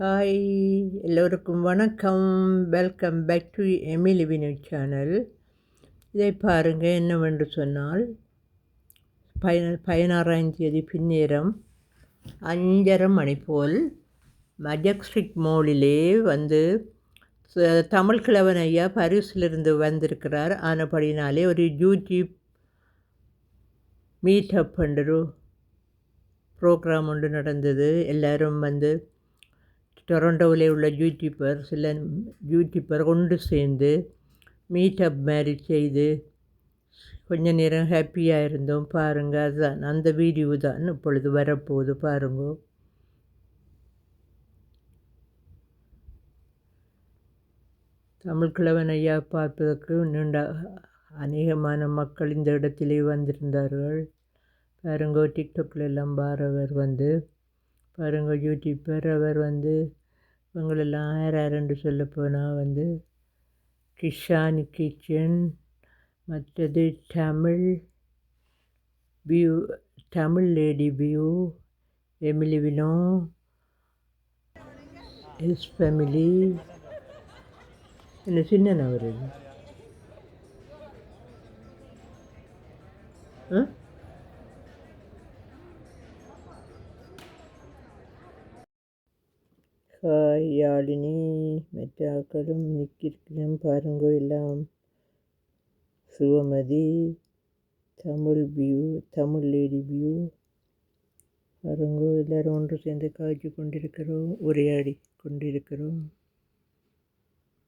Hi எல்லோருக்கும் வணக்கம். Welcome back to Emily Vinu channel இதை பாருங்கள் என்னவென்று சொன்னால் பயன பதினாறாம் தேதி பின்னேரம் அஞ்சரை மணி போல் மஜக்ஸ்ட்ரிக் மோலிலே வந்து தமிழ் கிழவன் ஐயா பரிசிலிருந்து வந்திருக்கிறார். ஆனபடினாலே ஒரு யூடியூப் மீட்டப் பண்ணுற ப்ரோக்ராம் ஒன்று நடந்தது. எல்லோரும் வந்து டொரண்டோவில் உள்ள யூடியூப்பர் சில யூடியூபர் கொண்டு சேர்ந்து மீட்டப் மாதிரி செய்து கொஞ்ச நேரம் ஹாப்பியாக இருந்தோம். பாருங்கள் அதுதான் அந்த வீடியோ தான் இப்பொழுது வரப்போகுது. பாருங்க. தமிழ் கிழவன் ஐயா பார்ப்பதற்கு நீண்ட அநேகமான மக்கள் இந்த இடத்திலே வந்திருந்தார்கள். பாருங்க டிக்டாக்ல எல்லாம் பாரவர் வந்து. பாருங்க யூடியூப்பர் அவர் வந்து இவங்களெல்லாம் யார் யாருன்னு சொல்ல போனால் வந்து கிஷான் கிச்சன் மற்றது Tamil view Tamil lady view Emily Vino his family என்ன சின்னன் அவர் ஆ? ஹாய் யாழினி மற்ற ஆக்களும் நிற்கிறோம் பாருங்க எல்லாம் Suvamathi Tamil view Tamil lady view பாருங்க எல்லாரும் ஒன்று சேர்ந்து காய்ச்சி கொண்டிருக்கிறோம் உரையாடி கொண்டிருக்கிறோம்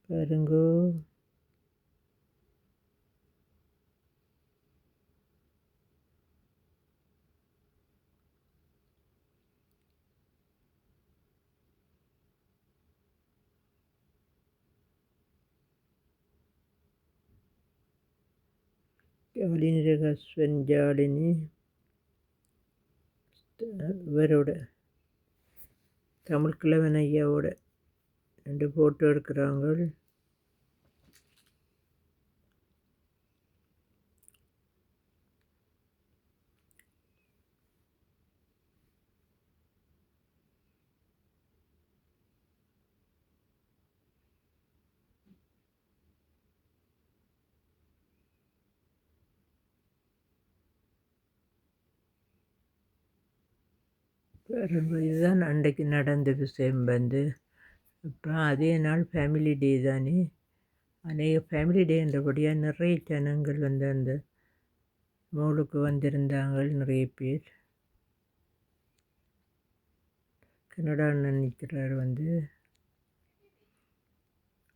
பாருங்கோ ஜாலினி ஹஸ்பண்ட் ஜாலினி இவரோட தமிழ் கிழவன் ஐயாவோட ரெண்டு ஃபோட்டோ எடுக்கிறாங்க இதுதான் அன்றைக்கு நடந்த விஷயம் வந்து. அப்புறம் அதே நாள் ஃபேமிலி டே தானே. அநேக ஃபேமிலி டேன்றபடியாக நிறைய ஜனங்கள் வந்து அந்த மோளுக்கு வந்திருந்தாங்க நிறைய பேர். கனடா நினைக்கிறார் வந்து.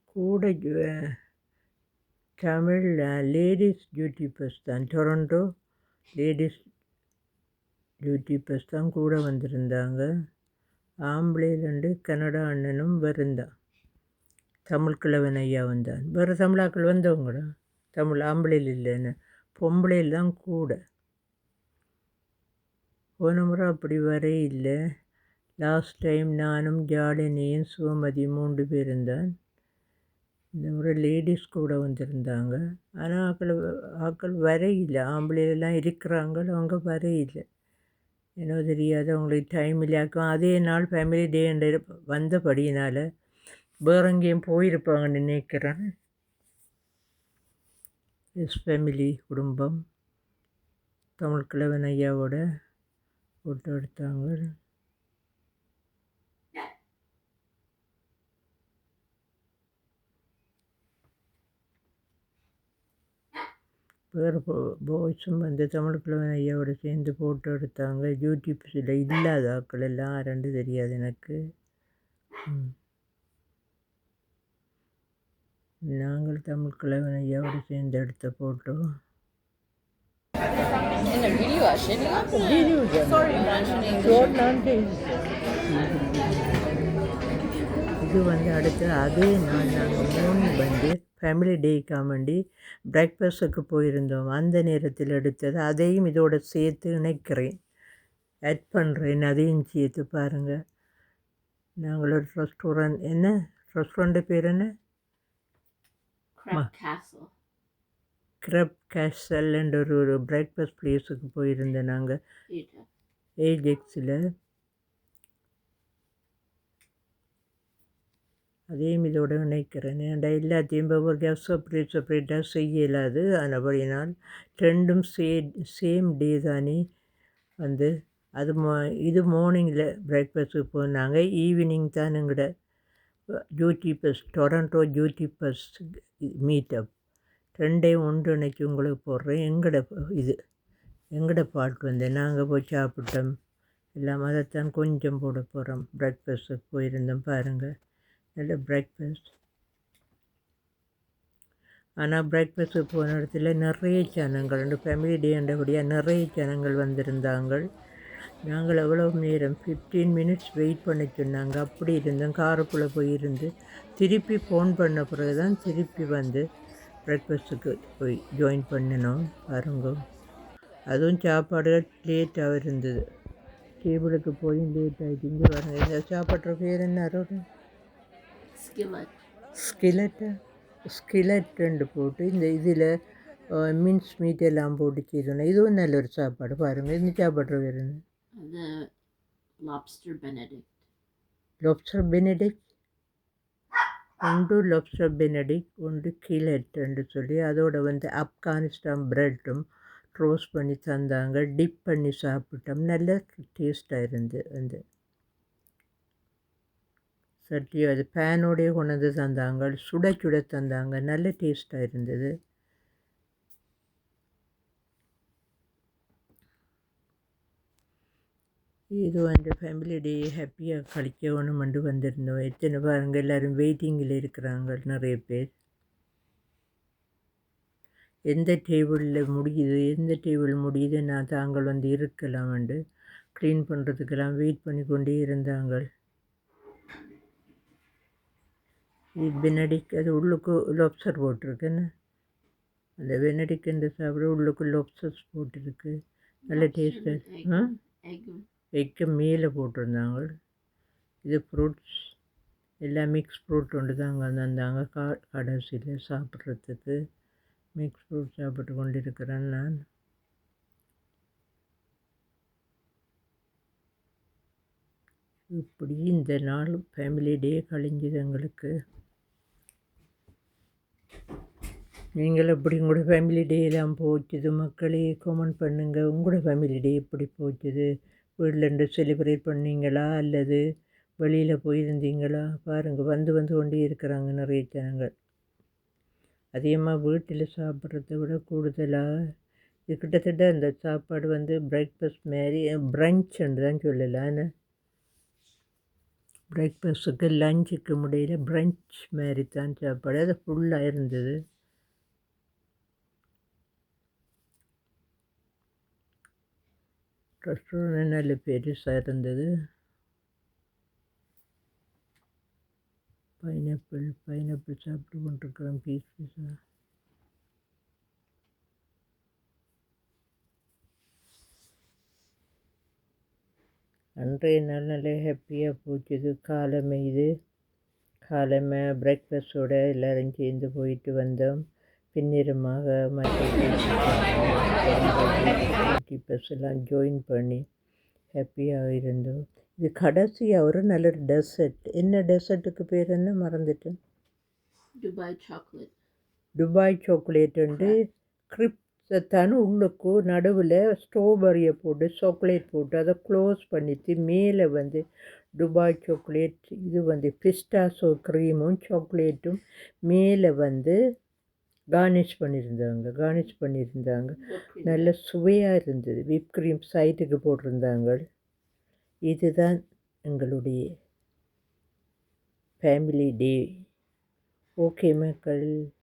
கூட ஜு- தமிழ் லேடிஸ் பஸ் தான். டொரண்டோ லேடிஸ் யூடியூபர்ஸ் தான் கூட வந்திருந்தாங்க. ஆம்பளை ரெண்டு கனடா அண்ணனும் வருந்தான் தமிழ் கிழவன் ஐயா வந்தான். வேறு தமிழாக்கள் வந்தவங்களா? தமிழ் ஆம்பளையில் இல்லைன்னு. பொம்பளையில் தான் கூட. போன முறை அப்படி வரே இல்லை. லாஸ்ட் டைம் நானும் ஜாலினியும் சுவமதி மூன்று பேர் இருந்தான். இந்த முறை லேடிஸ் கூட வந்திருந்தாங்க. ஆனால் ஆக்கள் ஆக்கள் வரையில்லை ஆம்பளைலாம் இருக்கிறாங்க. அவங்க வரையில்லை என்னோ தெரியாது அவங்களுக்கு டைம் இல்லையாக்கும் அதே நாள் ஃபேமிலி டே வந்தபடியினால் வேறு எங்கேயும் போயிருப்பாங்கன்னு நினைக்கிறேன். எஸ் ஃபேமிலி குடும்பம் தமிழ் கிழவன் ஐயாவோட ஃபோட்டோ எடுத்தாங்க. வேறு பாய்ஸும் வந்து தமிழ் கிழவன் ஐயாவோட சேர்ந்து ஃபோட்டோ எடுத்தாங்க. யூடியூப்ஸில் இல்லாத ஆக்கள் எல்லாம் ரெண்டு தெரியாது எனக்கு. நாங்கள் தமிழ் கிழவன் ஐயாவோட சேர்ந்து எடுத்த ஃபோட்டோ video actually. Sorry, இது வந்து அடுத்து அதே நாள் நாங்கள் மூணு வந்து ஃபேமிலி டேக்காக வேண்டி பிரேக்ஃபாஸ்ட்டுக்கு போயிருந்தோம். அந்த நேரத்தில் எடுத்தது அதையும் இதோட சேர்த்து இணைக்கிறேன். ஆட் பண்ணுறேன் அதையும் சேர்த்து பாருங்கள் நாங்கள் ஒரு ரெஸ்டாரண்ட் என்ன? ரெஸ்டாரண்ட்டு பேர் என்ன. கிரப் கேசல்ன்ற ஒரு ஒரு பிரேக்ஃபாஸ்ட் பிளேஸுக்கு போயிருந்தோம் நாங்கள். ஏஜெக்ஸில் அதையும் இதோட இணைக்கிறேன். ஏன்டா எல்லாத்தையும் ஒவ்வொரு செப்பரேட் செப்பரேட்டாக செய்ய இயலாது ஆனபடினால் ரெண்டும் சே சேம் டே தானே வந்து அது மோ இது மார்னிங்கில் பிரேக்ஃபாஸ்ட்டுக்கு போனாங்க. ஈவினிங் தான் எங்களோட ஜூட்டி பஸ் டொரண்டோ ஜூட்டி பஸ் மீட்டப் ரெண்டையும் ஒன்றிணைச்சி உங்களுக்கு போடுறேன். எங்களோட இது எங்களோட பாட்டு வந்து? நாங்கள் போய் சாப்பிட்டோம். எல்லாம் அதைத்தான் கொஞ்சம் போட போகிறோம் பிரேக்ஃபாஸ்ட்டுக்கு போயிருந்தோம் பாருங்கள் நல்ல பிரேக்ஃபாஸ்ட் ஆனால் பிரேக்ஃபாஸ்ட்டு போன இடத்துல நிறைய ஜனங்கள் உண்டு ஃபேமிலி டேண்டபடியாக நிறைய ஜனங்கள் வந்திருந்தாங்க. நாங்கள் எவ்வளோ நேரம் ஃபிஃப்டீன் மினிட்ஸ் வெயிட் பண்ண சொன்னாங்க. அப்படி இருந்தோம் காருக்குள்ளே போயிருந்து திருப்பி ஃபோன் பண்ண பிறகு தான் திருப்பி வந்து பிரேக்ஃபாஸ்ட்டுக்கு போய் ஜாயின் பண்ணினோம் பாருங்க. அதுவும் சாப்பாடு லேட்டாக இருந்தது. டேபிளுக்கு போய் லேட் ஆகிட்டு இங்கே பாருங்கள் இந்த பேர் என்ன அரோட ஸ்கிலட்டு ஸ்கிலட் ரெண்டு போட்டு இந்த இதில் மின்ஸ் மீட் எல்லாம் போட்டு செய்தோம் இதுவும் நல்ல ஒரு சாப்பாடு பாருங்கள் இந்த என்ன The lobster benedict. Lobster benedict ஒன்று லொப்ஸ்டர் பெனடிக் ஒன்று கிலெட்டுன்னு சொல்லி அதோட வந்து ஆப்கானிஸ்தான் ப்ரெட்டும் ரோஸ்ட் பண்ணி தந்தாங்க. டிப் பண்ணி சாப்பிட்டோம். நல்ல டேஸ்ட்டாக இருந்து வந்து சட்டி அது பேனோடே கொண்டு வந்து தந்தாங்க. சுட சுட தந்தாங்க. நல்ல டேஸ்ட்டாக இருந்தது. இது வந்து ஃபேமிலி டே ஹாப்பியாக கழிக்கணுமெண்டு வந்திருந்தோம். எத்தனை பாருங்க எல்லோரும் வெயிட்டிங்கில் இருக்கிறாங்க நிறைய பேர். எந்த டேபிளில் முடியுது எந்த டேபிள் முடியுது நான் தாங்கள் வந்து இருக்கலாம்ண்டு க்ளீன் பண்ணுறதுக்கெல்லாம் வெயிட் பண்ணி கொண்டே இருந்தாங்க. இது பெனடிக் அது உள்ளுக்கு லொப்சர் போட்டிருக்குன்னு. அந்த பெனடிக் சாப்பிட உள்ளுக்கு லொப்சர்ஸ் போட்டிருக்கு. நல்ல Egg. எக்கு மேலே போட்டிருந்தாங்க. இது ஃப்ரூட்ஸ் எல்லாம் மிக்ஸ் ஃப்ரூட் ஒன்று தாங்க தந்தாங்க கா கடைசியில் சாப்பிட்றதுக்கு. மிக்ஸ் ஃப்ரூட் சாப்பிட்டு கொண்டு இருக்கிறேன் நான். இப்படி இந்த நாள் ஃபேமிலி டே கழிஞ்சது எங்களுக்கு. நீங்கள் எப்படி உங்களோட ஃபேமிலி டேலாம் போச்சுது? மக்களே கமெண்ட் பண்ணுங்கள் உங்களோட ஃபேமிலி டே எப்படி போச்சுது? வீட்டில் இருந்து செலிப்ரேட் பண்ணீங்களா? அல்லது வெளியில் போயிருந்தீங்களா? பாருங்கள் வந்து வந்து கொண்டே இருக்கிறாங்க நிறைய ஜனங்கள். அதிகமாக வீட்டில் சாப்பிட்றத விட கூடுதலாக இது கிட்டத்தட்ட அந்த சாப்பாடு வந்து பிரேக்ஃபாஸ்ட் மாரி பிரஞ்சுன்னு தான் சொல்லலாம் பிரேக்ஃபாஸ்ட்டுக்கு லஞ்சுக்கு முடியல பிரஞ்ச் மாதிரி தான் சாப்பாடு. அது ஃபுல்லாக இருந்தது. ரெஸ்டாரண்ட் நல்ல பெருசாக இருந்தது. பைனாப்பிள் பைனாப்பிள் சாப்பிட்டு கொண்டிருக்கிறேன். பீஸ் பீஸாக அன்றைய நாள் நல்ல ஹாப்பியாக போச்சுது. காலமே இது காலமே பிரேக்ஃபாஸ்டோடு எல்லோரும் சேர்ந்து போயிட்டு வந்தோம். பின்னிரமாக மற்ற பஸ் எல்லாம் ஜாயின் பண்ணி ஹாப்பியாக இருந்தோம். இது கடைசியாக ஒரு நல்ல டெசர்ட் என்ன டெசர்ட்டுக்கு பேர் என்ன? மறந்துட்டேன். Dubai chocolate. துபாய் சாக்லேட்டுண்டு கிரிப்ஸத்தான உள்ளுக்கு நடுவில் ஸ்ட்ராபெரியை போட்டு சாக்லேட் போட்டு அதை க்ளோஸ் பண்ணிட்டு மேலே வந்து துபாய் சாக்லேட் இது வந்து பிஸ்டாசோ க்ரீமும் சாக்லேட்டும் மேலே வந்து கார்னிஷ் பண்ணியிருந்தாங்க கார்னிஷ் பண்ணியிருந்தாங்க. நல்ல சுவையாக இருந்தது. விப் க்ரீம் சைட்டுக்கு போட்டிருந்தாங்க. இதுதான் எங்களுடைய ஃபேமிலி டே ஓகே மக்கள்.